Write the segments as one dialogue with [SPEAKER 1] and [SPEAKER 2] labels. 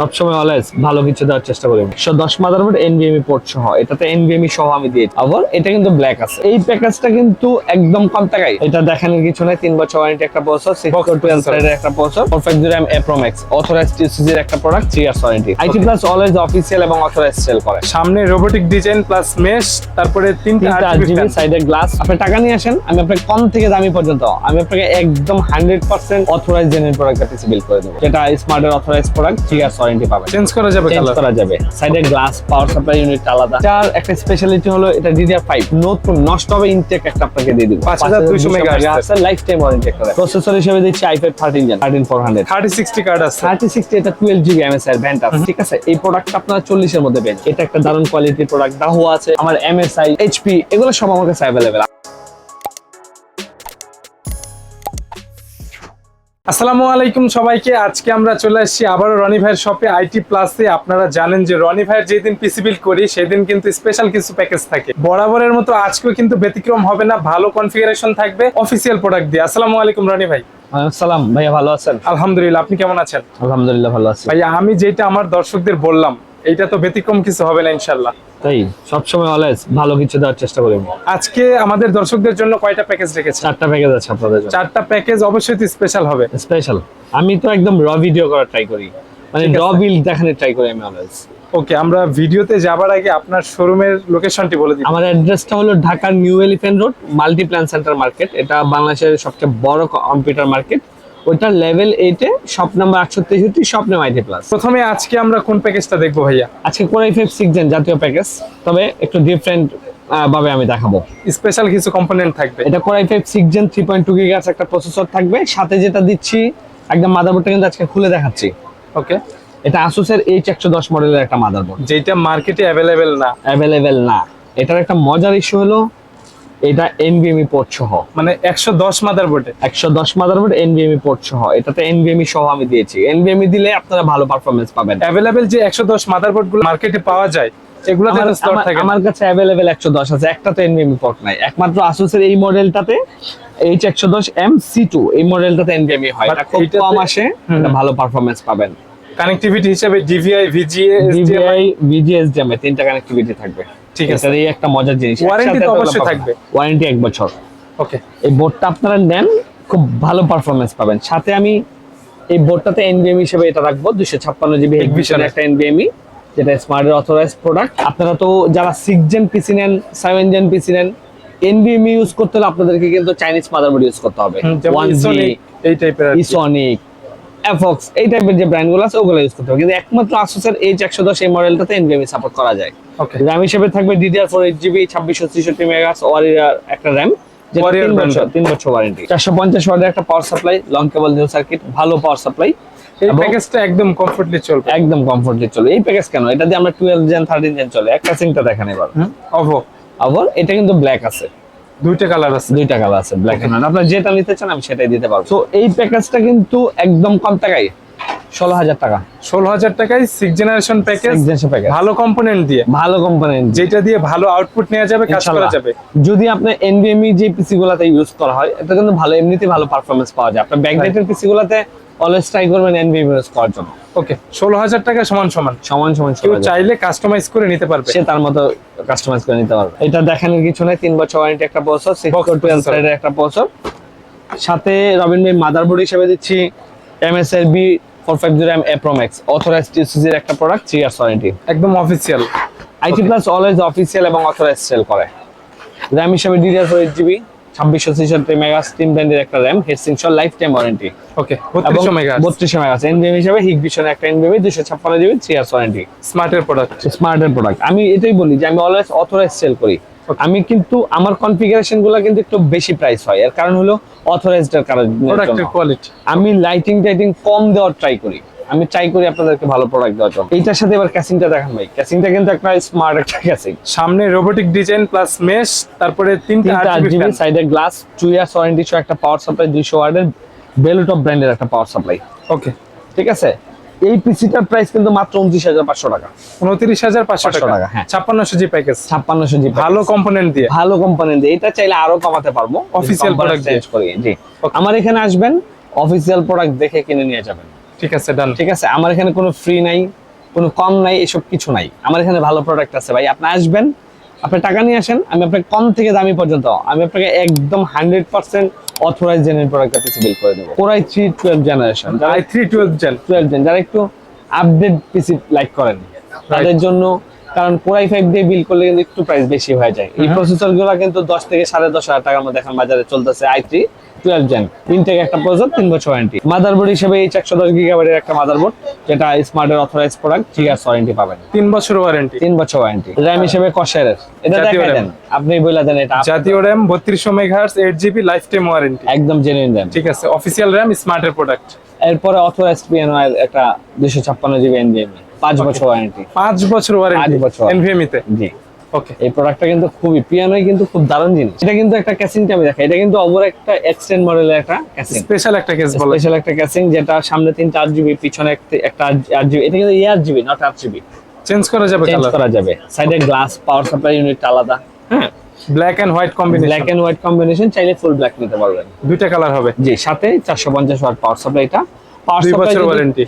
[SPEAKER 1] সবসময় অলওয়েজ ভালো কিছু দেওয়ার চেষ্টা করি। একশো দশ মাদারবোর্ড এনবিএমই পোর্ট সহ এটাতে এনবিএমই সহ আমি দিয়েছি আবার এটা কিন্তু ব্ল্যাক আছে। এই প্যাকেজটা কিন্তু একদম কম টাকায়। এটা দেখানোর কিছু নাই তিন বছর ওয়ারেন্টি একটা প্রসেসর সিক্স টুয়েলভ একটা প্রসেসর পারফেক্ট জিরো এম এপ্রোম্যাক্স অথরাইজ টিসিজির একটা product three years warranty IT plus always official এবং অথরাইজ সেল করে।
[SPEAKER 2] সামনে রোবোটিক ডিজাইন প্লাস মেশ তারপরে তিনটা।
[SPEAKER 1] সাইডের গ্লাস আপনি টাকা নিয়ে আসেন আমি আপনাকে কম থেকে দামি পর্যন্ত আমি আপনাকে একদম হান্ড্রেড পার্সেন্ট অথরাইজ জেনের প্রোডাক্ট পিসি বিল করে দেবো। যেটা স্মার্টের authorise product three years warranty পাবেন।
[SPEAKER 2] চেঞ্জ করা যাবে
[SPEAKER 1] চেঞ্জ করা যাবে। সাইডে গ্লাস পাওয়ার সাপ্লাই ইউনিট আলাদা। একটা স্পেশালিটি হলো এটা ডিডিআর ফাইভ নতুন নষ্ট হবে ইনটেক একটা আপনাকে দিয়ে দিব।
[SPEAKER 2] 5200 মেগাহার্টজ
[SPEAKER 1] লাইফ টাইম ওয়ারেন্টি একটা প্রসেসর হিসেবে দিচ্ছি thirteen gen thirteen four hundred
[SPEAKER 2] thirty sixty card আছে।
[SPEAKER 1] থার্টি সিক্সটি এটা টুয়েলভ জিবি এমএসআই ভ্যান্টাস ঠিক আছে? এই প্রোডাক্ট আপনার চল্লিশের মধ্যে পেন এটা একটা দারুণ কোয়ালিটির প্রোডাক্ট দাহু আছে। আমার এমএসআই এইচপি এগুলো সব আমার কাছে অ্যাভেলেবেল
[SPEAKER 2] আসসালামু আলাইকুম সবাইকে। আজকে আমরা চলে আসছি আবারও রনি ভাইয়ের শপে আইটি প্লাসে আপনারা জানেন যে রনি ভাইয়ের যেদিন পিসি বিল করি সেদিন কিন্তু স্পেশাল কিছু প্যাকেজ থাকে। বরাবরের মতো আজকেও কিন্তু ব্যতিক্রম হবে না ভালো কনফিগারেশন থাকবে অফিসিয়াল প্রোডাক্ট দিয়ে। আসসালামু আলাইকুম রনি ভাই।
[SPEAKER 1] সালাম ভাইয়া ভালো আছেন?
[SPEAKER 2] আলহামদুলিল্লাহ আপনি কেমন আছেন?
[SPEAKER 1] আলহামদুলিল্লাহ ভালো আছি।
[SPEAKER 2] ভাইয়া আমি যেটা আমার দর্শকদের বললাম এইটা তো ব্যতিক্রম কিছু হবে না ইনশাল্লাহ
[SPEAKER 1] তাই? সবসময় অলওয়েজ ভালো কিছু দেওয়ার চেষ্টা করি
[SPEAKER 2] আজকে আমাদের দর্শকদের জন্য কয়টা প্যাকেজ রেখেছেন?
[SPEAKER 1] চারটা প্যাকেজ আছে আপনাদের জন্য।
[SPEAKER 2] চারটা প্যাকেজ অবশ্যই স্পেশাল হবে।
[SPEAKER 1] স্পেশাল আমি তো একদম র ভিডিও করার ট্রাই করি। মানে র বিল দেখানোর ট্রাই করি আমি অলওয়েজ
[SPEAKER 2] ওকে আমরা ভিডিওতে যাবার আগে আপনার শোরুমের লোকেশনটি বলে দিই।
[SPEAKER 1] আমার অ্যাড্রেসটা হলো ঢাকার New Elephant Road Multiplan Centre market এটা বাংলাদেশের সবচেয়ে বড় কম্পিউটার মার্কেট ওইটার লেভেল এইটে শপ নাম্বার আটশো তেষট্টি শপ নেম আইটি প্লাস
[SPEAKER 2] প্রথমে আজকে আমরা কোন প্যাকেজটা দেখব ভাইয়া?
[SPEAKER 1] আজকে core i five six gen জাতীয় প্যাকেজ তবে একটু ডিফারেন্ট ভাবে আমি দেখাবো।
[SPEAKER 2] স্পেশাল কিছু কম্পোনেন্ট থাকবে।
[SPEAKER 1] এটা core i five six gen three point two gigs একটা প্রসেসর থাকবে সাথে যেটা দিচ্ছি একদম মাদারবোর্ডটা কিন্তু আজকে খুলে দেখাচ্ছি।
[SPEAKER 2] ওকে
[SPEAKER 1] এটা আসুসের এইচ একশো দশ মডেলের একটা মাদারবোর্ড
[SPEAKER 2] যেটা মার্কেটে অ্যাভেলেবেল না।
[SPEAKER 1] অ্যাভেলেবেল না। এটার একটা মজার ইস্যু হলো এটা এনবিএমই পোর্ট সহ।
[SPEAKER 2] মানে একশো দশ মাদার বোর্ডে।
[SPEAKER 1] একশো দশ মাদারবোর্ড এনবিএমই পোর্ট সহ। এটাতে এনবিএমই সহ আমি দিয়েছি। এনবিএমই দিলে আপনারা ভালো পারফরমেন্স পাবেন।
[SPEAKER 2] যে গুলো মার্কেটে পাওয়া যায় এগুলোতে
[SPEAKER 1] আমার-
[SPEAKER 2] স্লট থাকে
[SPEAKER 1] আমার কাছে আছে একটা তো এনবিএমই পোর্ট নাই। একমাত্র আসুসের এই মডেলটাতে এইচ একশো দশ এম সি টু এই মডেলটাতে এনবিএমই হয়। এটা খুব কম আসে এটা ভালো পারফরমেন্স পাবেন।
[SPEAKER 2] কানেক্টিভিটি হিসেবে ডিভিআই ভিজিএ
[SPEAKER 1] ডিভিআই ভিজিএসডিএম তিনটা কানেক্টিভিটি থাকবে।
[SPEAKER 2] ঠিক আছে।
[SPEAKER 1] এটার এই একটা মজার জিনিস।
[SPEAKER 2] Warranty তো অবশ্যই থাকবে।
[SPEAKER 1] ওয়ারেন্টি এক বছর।
[SPEAKER 2] ওকে
[SPEAKER 1] এই বোর্ডটা আপনারা নেন খুব ভালো পারফরমেন্স পাবেন। সাথে আমি এই বোর্ডটাতে এনবিএম হিসেবে এটা রাখব দুশো ছাপ্পান্ন জিবি একটা এনবিএমই যেটা স্মার্টের অথরাইজ প্রোডাক্ট আপনারা তো যারা সিক্স জেন পিসি নেন সেভেন জেন পিসি নেন এনবিএমই ইউজ করতে হলে আপনাদেরকে কিন্তু চাইনিজ মাদারবোর্ড ইউজ করতে হবে। ওয়ান
[SPEAKER 2] এই টাইপের
[SPEAKER 1] ইসনিক এফক্স এই টাইপের যে ব্র্যান্ডগুলো আছে ওগুলো ইউজ করতে হবে। কিন্তু একমাত্র আসুসের এইচ একশো দশ এই মডেলটাতে এনবিএমই সাপোর্ট করা যায়। র্যাম হিসেবে থাকবে ডিডিআর ফোর এইট জিবি ছাব্বিশশো ছেষট্টি মেগাস ওয়ারিয়ার একটা র্যাম তিন বছর তিন বছর ওয়ারেন্টি চারশো পঞ্চাশ ওয়াটের একটা power supply long cable new circuit ভালো পাওয়ার সাপ্লাই
[SPEAKER 2] এই প্যাকেজটা একদম কমফোর্টলি চলবে।
[SPEAKER 1] একদম কমফোর্টলি চলে এই প্যাকেজ কেন? এটা দিয়ে আমরা টুয়েলভ জেন থার্টিন জেন চলে। একটা সিংটা দেখেন এবার।
[SPEAKER 2] অভো
[SPEAKER 1] আবার এটা কিন্তু ব্ল্যাক আছে।
[SPEAKER 2] দুইটা কালার আছে।
[SPEAKER 1] দুইটা কালার আছে ব্ল্যাক এন্ড আপনার যেটা নিতে চান আমি সেটাই দিতে পারব। তো এই প্যাকেজটা কিন্তু একদম কম টাকায় ষোলো হাজার টাকা।
[SPEAKER 2] ষোলো হাজার টাকায় সিক্স জেনারেশন প্যাকেজ
[SPEAKER 1] প্যাকেজ
[SPEAKER 2] ভালো কম্পোনেন্ট দিয়ে।
[SPEAKER 1] ভালো
[SPEAKER 2] যেটা দিয়ে ভালো আউটপুট নেওয়া যাবে কাজ করা যাবে।
[SPEAKER 1] যদি আপনার এনভিএমই যে পিসি গুলাতে ইউজ করা হয় এটা কিন্তু ভালো এমনিতেই ভালো পারফরমেন্স পাওয়া যায়। আপনার ব্যাকডেটের পিসি গুলাতে অলওয়েজ ট্রাই করবেন ইউজ করার জন্য।
[SPEAKER 2] ওকে ষোলো হাজার টাকা সমান সমান।
[SPEAKER 1] সমান সমান
[SPEAKER 2] কেউ চাইলে কাস্টমাইজ করে নিতে পারবে।
[SPEAKER 1] সে তার মতো কাস্টমাইজ করে নিতে পারবে। এটা দেখানোর কিছু নাই তিন বছর ওয়ারেন্টি একটা প্রসেসর সিক্স
[SPEAKER 2] Box
[SPEAKER 1] টুয়েলভ একটা প্রসেসর সাথে রবিন ভাই মাদারবোর্ড হিসেবে দিচ্ছি ফোর ফাইভ জিরো এম এপ্রোম্যাক্স অথরাইজ টিসিজির একটা প্রোডাক্ট থ্রি ইয়ার্স ওয়ারেন্টি
[SPEAKER 2] একদম official
[SPEAKER 1] IT plus always official এবং অথরাইজ সেল করে। র্যাম হিসেবে ডিডিআর ফোর এইট জিবি ছাব্বিশশো ছেষট্টি মেগা স্টিম ব্র্যান্ডের একটা RAM lifetime warranty
[SPEAKER 2] okay বত্রিশশো মেগা
[SPEAKER 1] বত্রিশশো মেগা এনবিএম হিসেবে হিগভিশন একটা এনবিএম দুশো ছাপ্পান্ন জিবি থ্রি ইয়ার্স ওয়ারেন্টি
[SPEAKER 2] স্মার্টের প্রোডাক্ট
[SPEAKER 1] স্মার্টের প্রোডাক্ট আমি এটাই বলি যে আমি অলওয়েজ অথরাইজ সেল করি. আমি কিন্তু আমার কনফিগারেশনগুলো কিন্তু একটু বেশি প্রাইস হয়। এর কারণ হলো অথরাইজড এর কারণে
[SPEAKER 2] প্রোডাক্টের কোয়ালিটি
[SPEAKER 1] আমি লাইটিং টাইটিং কম দেওয়ার ট্রাই করি। আমি ট্রাই করি আপনাদেরকে ভালো প্রোডাক্ট দেওয়ার জন্য। এইটার সাথে এবার ক্যাসিংটা দেখান ভাই। ক্যাসিংটা কিন্তু একটা স্মার্ট একটা ক্যাসিং
[SPEAKER 2] সামনে রোবোটিক ডিজাইন প্লাস মেশ তারপরে তিনটা
[SPEAKER 1] তিনটা আট
[SPEAKER 2] RGB
[SPEAKER 1] জিবি সাইডে গ্লাস টু ইয়ার্স ওয়ারেন্টি সহ একটা পাওয়ার সাপ্লাই দুইশো ওয়ার্ডের বেলুটপ ব্র্যান্ডের একটা পাওয়ার সাপ্লাই
[SPEAKER 2] ওকে
[SPEAKER 1] ঠিক আছে? এই পিসিটার প্রাইস কিন্তু মাত্র উনত্রিশ হাজার পাঁচশো টাকা।
[SPEAKER 2] উনত্রিশ হাজার পাঁচশো টাকা।
[SPEAKER 1] হ্যাঁ।
[SPEAKER 2] ছাপ্পান্নশো জি প্যাকেজ
[SPEAKER 1] ছাপ্পান্নশো জিবি
[SPEAKER 2] ভালো কম্পোনেন্ট দিয়ে।
[SPEAKER 1] ভালো কোম্পানি দিয়ে। এটা চাইলে আরও কমাতে পারব।
[SPEAKER 2] Official product
[SPEAKER 1] change. করি জি। আমার এখানে আসবেন অফিসিয়াল প্রোডাক্ট দেখে কিনে নিয়ে যাবেন।
[SPEAKER 2] ঠিক আছে ডান
[SPEAKER 1] ঠিক আছে? আমার এখানে কোনো ফ্রি নাই কোনো কম নাই এসব কিছু নাই। আমার এখানে ভালো প্রোডাক্ট আছে ভাই। আপনি আসবেন আপনি টাকা নিয়ে আসেন আমি আপনাকে কম থেকে দামি পর্যন্ত আমি আপনাকে একদম হান্ড্রেড পার্সেন্ট অথরাইজ জেনের প্রোডাক্ট পিসি বিল করে দেবো। Core i three twelve generation যারা
[SPEAKER 2] three twelve gen
[SPEAKER 1] twelve gen যারা একটু আপডেট পিসি লাইক করেন। তাদের জন্য কারণ কোরাই ফাইভ দিয়ে বিল করলে কিন্তু একটু প্রাইস বেশি হয়ে যায়। এই প্রসেসরগুলো কিন্তু দশ থেকে সাড়ে দশ হাজার টাকার মধ্যে এখন বাজারে চলতেছে i three twelve gen Intel একটা প্রসেসর তিন বছর ওয়ারেন্টি মাদারবোর্ড হিসেবে এইচ একশো দশ গিগাবাইটের একটা মাদারবোর্ড যেটা স্মার্টের authorise product three years warranty পাবেন।
[SPEAKER 2] তিন বছর ওয়ারেন্টি
[SPEAKER 1] তিন বছর ওয়ারেন্টি র্যাম হিসেবে কষের এটা দেখাই দেন আপনি বলে দেন এটা
[SPEAKER 2] জাতীয় র্যাম বত্রিশশো megahertz eight GB lifetime warranty
[SPEAKER 1] একদম জেনুইন র্যাম
[SPEAKER 2] ঠিক আছে অফিসিয়াল র্যাম স্মার্টের প্রোডাক্ট
[SPEAKER 1] এরপরে অথরাইজ পিএনআই একটা দুশো ছাপ্পান্ন জিবি এনজিএমই পাঁচ বছর ওয়ারেন্টি
[SPEAKER 2] পাঁচ বছর ওয়ারেন্টি
[SPEAKER 1] পাঁচ বছর।
[SPEAKER 2] এনভিএমই তে।
[SPEAKER 1] জি।
[SPEAKER 2] ওকে
[SPEAKER 1] এই প্রোডাক্টটা কিন্তু খুবই পিয়ানোই কিন্তু খুব দারুণ জিনিস। এটা কিন্তু একটা ক্যাসিংটা আমি দেখাই। এটা কিন্তু ওভার একটা এক্সটেন্ড মডেলের একটা ক্যাসিং
[SPEAKER 2] স্পেশাল একটা কেস বলে।
[SPEAKER 1] স্পেশাল একটা ক্যাসিং যেটা সামনে জিবি পিছনে একটা- আট জিবি এটা কিন্তু এয়ার জিবি নট আট জিবি
[SPEAKER 2] চেঞ্জ করা যাবে
[SPEAKER 1] চেঞ্জ করা যাবে। সাইডে গ্লাস পাওয়ার সাপ্লাই ইউনিট আলাদা। হ্যাঁ।
[SPEAKER 2] Black and white
[SPEAKER 1] black and white combination চাইলে ফুল ব্ল্যাক নিতে পারবেন।
[SPEAKER 2] দুইটা কালার হবে।
[SPEAKER 1] জি সাথে চারশো পঞ্চাশ ওয়াট পাওয়ার সাপ্লাইটা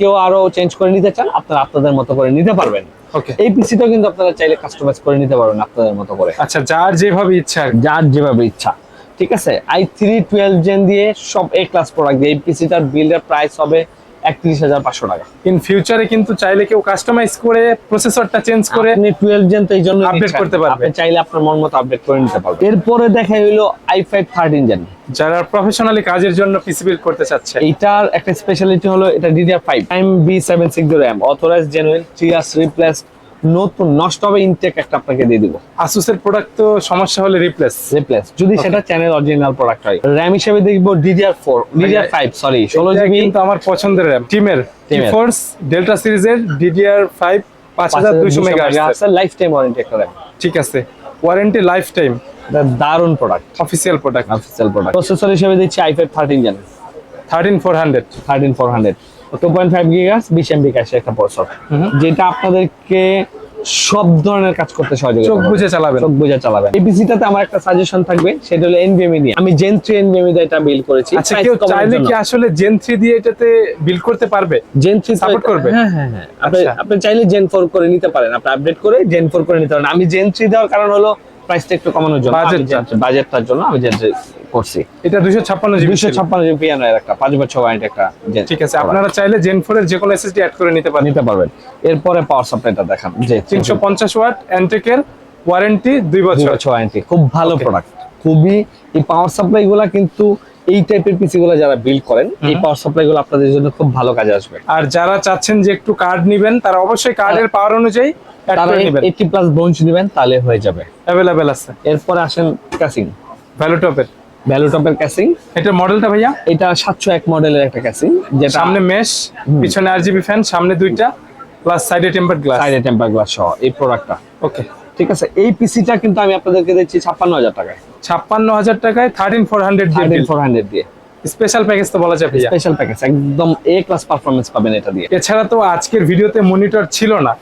[SPEAKER 1] কেউ আরও চেঞ্জ করে নিতে চান আপনারা আপনাদের মতো করে নিতে পারবেন। এই পিসিটা কিন্তু আপনারা চাইলে কাস্টমাইজ করে নিতে পারবেন আপনাদের মতো করে।
[SPEAKER 2] আচ্ছা যার যেভাবে ইচ্ছা
[SPEAKER 1] যার যেভাবে ইচ্ছা। ঠিক আছে? আই থ্রি টুয়েলভ জেন দিয়ে সব এ ক্লাস প্রোডাক্ট দিয়ে এই পিসিটার বিল্ডের প্রাইস হবে একত্রিশ হাজার পাঁচশো টাকা।
[SPEAKER 2] ইন ফিউচারে কিন্তু চাইলে কেউ কাস্টমাইজ করে প্রসেসরটা চেঞ্জ করে
[SPEAKER 1] আপনি টুয়েলভ জেন তো এই জন্য আপডেট
[SPEAKER 2] করতে পারবে।
[SPEAKER 1] চাইলে আপনার মন মতো আপডেট করে নিতে পারবেন। এরপরে দেখা হইল আই ফাইভ থার্টিন জেন
[SPEAKER 2] যারা প্রফেশনালি কাজের জন্য পিসি বিল্ড করতে চাচ্ছে।
[SPEAKER 1] এটার একটা স্পেশালিটি হলো এটা DDR five time B seven six zero M authorise genuine three years replace নতুন নষ্ট হবে ইনটেক একটা আপনাকে দিয়ে দিব।
[SPEAKER 2] আসুসের প্রোডাক্ট তো সমস্যা হলে রিপ্লেস
[SPEAKER 1] রিপ্লেস যদি সেটা চ্যানেল অরিজিনাল প্রোডাক্ট হয়। র্যাম হিসেবে দেখব DDR4 DDR5 সরি 16 জিবি
[SPEAKER 2] কিন্তু আমার পছন্দের র্যাম টিমের ফোর্স ডেল্টা সিরিজের DDR5 5200 megahertz
[SPEAKER 1] lifetime warranty একটা র্যাম
[SPEAKER 2] ঠিক আছে। ওয়ারেন্টি লাইফ টাইম
[SPEAKER 1] দারুণ product
[SPEAKER 2] official product
[SPEAKER 1] official product processor হিসেবে দেখছি i5 13 gen 13400 13400 two point five gigs বিশ এমবি ক্যাশে একটা যেটা আপনাদেরকে সব ধরনের কাজ করতে সহযোগিতা
[SPEAKER 2] চোখ বুঝে চালাবেন।
[SPEAKER 1] চোখ বুঝে চালাবেন। এই পিসিটাতে আমার একটা সাজেশন থাকবে সেটা হলো এনভিএমই নিয়ে আমি জেন থ্রি এনভিএমই দিয়ে এটা বিল করেছি।
[SPEAKER 2] আচ্ছা কেউ চাইলে কি আসলে জেন থ্রি দিয়ে এটাতে বিল্ড করতে পারবে?
[SPEAKER 1] জেন থ্রি
[SPEAKER 2] Support করবে?
[SPEAKER 1] হ্যাঁ হ্যাঁ হ্যাঁ। আপনি
[SPEAKER 2] আচ্ছা।
[SPEAKER 1] আপনি চাইলে জেন ফোর করে নিতে পারেন। আপনি আপডেট করে জেন ফোর করে নিতে পারেন। আমি জেন থ্রি দেওয়ার কারণ হলো প্রাইসটা একটু কমানোর জন্য বাজেটটার জন্য আমি যে করছি।
[SPEAKER 2] এটা দুইশো ছাপ্পান্ন জিবি
[SPEAKER 1] দুইশো ছাপ্পান্ন জিবি পিয়ানো এর একটা পাঁচ বছর ওয়ারেন্টি একটা
[SPEAKER 2] ঠিক আছে আপনারা চাইলে জেন ফোর এর যে কোনো এসএসডি অ্যাড করে নিতে পারেন।
[SPEAKER 1] নিতে পারবেন। এরপরে পাওয়ার সাপ্লাইটা দেখান যে
[SPEAKER 2] তিনশো পঞ্চাশ ওয়াট অ্যান্টেকের ওয়ারেন্টি দুই বছর।
[SPEAKER 1] ওয়ারেন্টি খুব ভালো প্রোডাক্ট খুবই এই পাওয়ার সাপ্লাই গুলা কিন্তু এই টাইপের পিসি গুলো যারা বিল্ড করেন এই পাওয়ার সাপ্লাই গুলো আপনাদের জন্য খুব ভালো কাজে আসবে।
[SPEAKER 2] আর যারা চাচ্ছেন যে একটু কার্ড নিবেন তারা অবশ্যই কার্ডের পাওয়ার অনুযায়ী অ্যাড
[SPEAKER 1] তারা
[SPEAKER 2] করে নেবেন।
[SPEAKER 1] এইটি প্লাস ব্রোঞ্জ নেবেন তাহলে হয়ে যাবে।
[SPEAKER 2] অ্যাভেলেবেল আছে।
[SPEAKER 1] এরপরে আসেন ক্যাসিং
[SPEAKER 2] ভ্যালুটপের
[SPEAKER 1] ভ্যালুটপের ক্যাসিং
[SPEAKER 2] এটার মডেলটা ভাইয়া?
[SPEAKER 1] এটা সাতশো এক মডেলের একটা ক্যাসিং যেটা
[SPEAKER 2] সামনে মেশ পিছনে ফ্যান সামনে দুইটা প্লাস সাইডে টেম্পার গ্লাস
[SPEAKER 1] সাইডে টেম্পার গ্লাস সহ এই প্রোডাক্টটা
[SPEAKER 2] ওকে
[SPEAKER 1] ঠিক আছে? এই পিসিটা কিন্তু আমি আপনাদেরকে দিচ্ছি ছাপ্পান্ন হাজার টাকায়।
[SPEAKER 2] ছাপ্পান্ন হাজার টাকায় thirteen four hundred
[SPEAKER 1] thirteen four hundred দিয়ে।
[SPEAKER 2] স্পেশাল প্যাকেজ তো বলা যায় ভাইয়া।
[SPEAKER 1] স্পেশাল প্যাকেজ একদম এ ক্লাস পারফরমেন্স পাবেন এটা দিয়ে।
[SPEAKER 2] এছাড়া তো আজকের ভিডিওতে মনিটর ছিল না।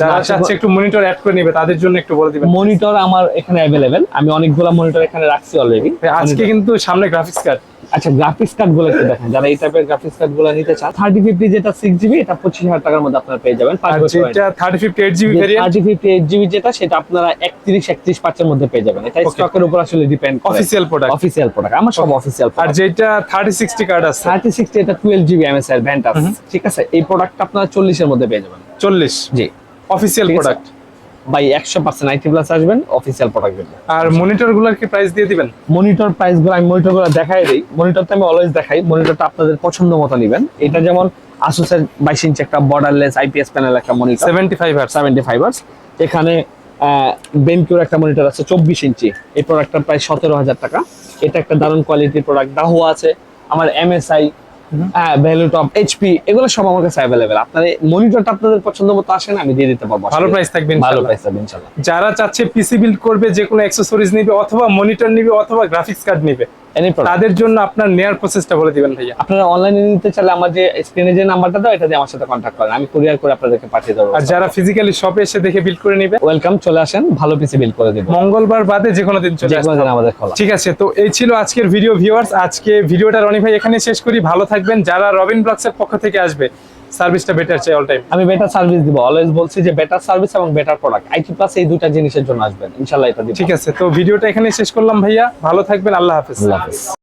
[SPEAKER 2] যারা চাচ্ছে একটু মনিটর অ্যাড করে নিবে তাদের জন্য একটু বলে দিবেন।
[SPEAKER 1] মনিটর আমার এখানে অ্যাভেলেবেল আমি অনেকগুলো মনিটর এখানে রাখছি অলরেডি
[SPEAKER 2] আজকে কিন্তু সামনে গ্রাফিক্স কার্ড
[SPEAKER 1] আচ্ছা গ্রাফিক্স কার্ডগুলো একটু দেখেন। যারা এই টাইপের গ্রাফিক্স কার্ডগুলো নিতে চান থার্টি ফিফটি যেটা সিক্স জিবি এটা পঁচিশ হাজার টাকার মধ্যে আপনারা পেয়ে যাবেন
[SPEAKER 2] যেটা thirty fifty eight GB
[SPEAKER 1] thirty fifty eight GB যেটা সেটা আপনারা একত্রিশ একত্রিশ পাঁচের মধ্যে পেয়ে যাবেন। এটা স্টকের উপর আসলে depend
[SPEAKER 2] official product
[SPEAKER 1] official product আমার সব অফিসিয়াল
[SPEAKER 2] আর যেটা থার্টি সিক্সটি কার্ড আছে।
[SPEAKER 1] থার্টি সিক্সটি এটা টুয়েলভ জিবি এমএসআই ভ্যান্টাস ঠিক আছে? এই প্রোডাক্টটা আপনারা চল্লিশের মধ্যে পেয়ে যাবেন।
[SPEAKER 2] চল্লিশ।
[SPEAKER 1] জি।
[SPEAKER 2] অফিসিয়াল প্রোডাক্ট
[SPEAKER 1] বাই একশো পার্সেন্ট আইটি প্লাস আসবেন অফিসিয়াল প্রোডাক্ট দেবেন।
[SPEAKER 2] আর মনিটরগুলার কি প্রাইস দিয়ে দিবেন?
[SPEAKER 1] মনিটর প্রাইসগুলো আমি মনিটরগুলো দেখাই দিই। তো আমি অলওয়েজ দেখাই। মনিটরটা আপনাদের পছন্দ মতো নেবেন। এটা যেমন আসুসের বাইশ ইঞ্চি একটা বর্ডারলেস আইপিএস প্যানেল একটা monitor
[SPEAKER 2] seventy five hertz
[SPEAKER 1] seventy five hertz এখানে বেনকিউর একটা মনিটর আছে চব্বিশ ইঞ্চি এই প্রোডাক্টটার প্রায় সতেরো হাজার টাকা। এটা একটা দারুণ কোয়ালিটির প্রোডাক্ট দাহুয়া আছে। আমার এমএসআই হ্যাঁ ভ্যালু টপ এইচপি এগুলো সব আমার কাছে অ্যাভেলেবেল আপনার মনিটরটা আপনাদের পছন্দ মতো আসেন আমি দিয়ে দিতে পারব।
[SPEAKER 2] ভালো প্রাইস থাকবে
[SPEAKER 1] ভালো
[SPEAKER 2] ইনশাআল্লাহ।
[SPEAKER 1] প্রাইস থাকবে ইনশাল্লাহ।
[SPEAKER 2] যারা চাচ্ছে পিসি বিল্ড করবে যে কোনো অ্যাক্সেসরিজ নিবে অথবা মনিটর নিবে অথবা গ্রাফিক্স কার্ড নিবে। তাদের জন্য আপনার নেয়ার প্রসেসটা বলে দিবেন ভাইয়া।
[SPEAKER 1] আপনারা অনলাইনে নিতে চাইলে আমার যে স্ক্রিনে যে নাম্বারটা দাও এটা দিয়ে আমার সাথে কন্ট্যাক্ট করেন। আমি কুরিয়ার করে আপনাদেরকে পাঠিয়ে দেবো।
[SPEAKER 2] আর যারা ফিজিক্যালি শপে এসে দেখে বিল করে নিবে
[SPEAKER 1] ওয়েলকাম চলে আসেন ভালো পিসি বিল করে দেবো।
[SPEAKER 2] মঙ্গলবার বাদে যে কোনো দিন চলে হবে।
[SPEAKER 1] আমাদের খোলা।
[SPEAKER 2] ঠিক আছে তো এই ছিল আজকের ভিডিও ভিউয়ার্স আজকে ভিডিওটা রনি ভাই এখানে শেষ করি। ভালো থাকবেন। যারা রবিন ব্লগস এর পক্ষ থেকে আসবে সার্ভিসটা বেটার চাই অল টাইম
[SPEAKER 1] আমি বেটার সার্ভিস দিব। অলওয়েজ বলছি যে বেটার সার্ভিস এবং বেটার প্রোডাক্ট আইটি প্লাস এই দুইটা জিনিসের জন্য আসবেন। ইনশাআল্লাহ এটা দিব।
[SPEAKER 2] ঠিক আছে তো ভিডিওটা এখানে শেষ করলাম ভাইয়া। ভালো থাকবেন আল্লাহ হাফেজ।
[SPEAKER 1] আল্লাহ হাফেজ।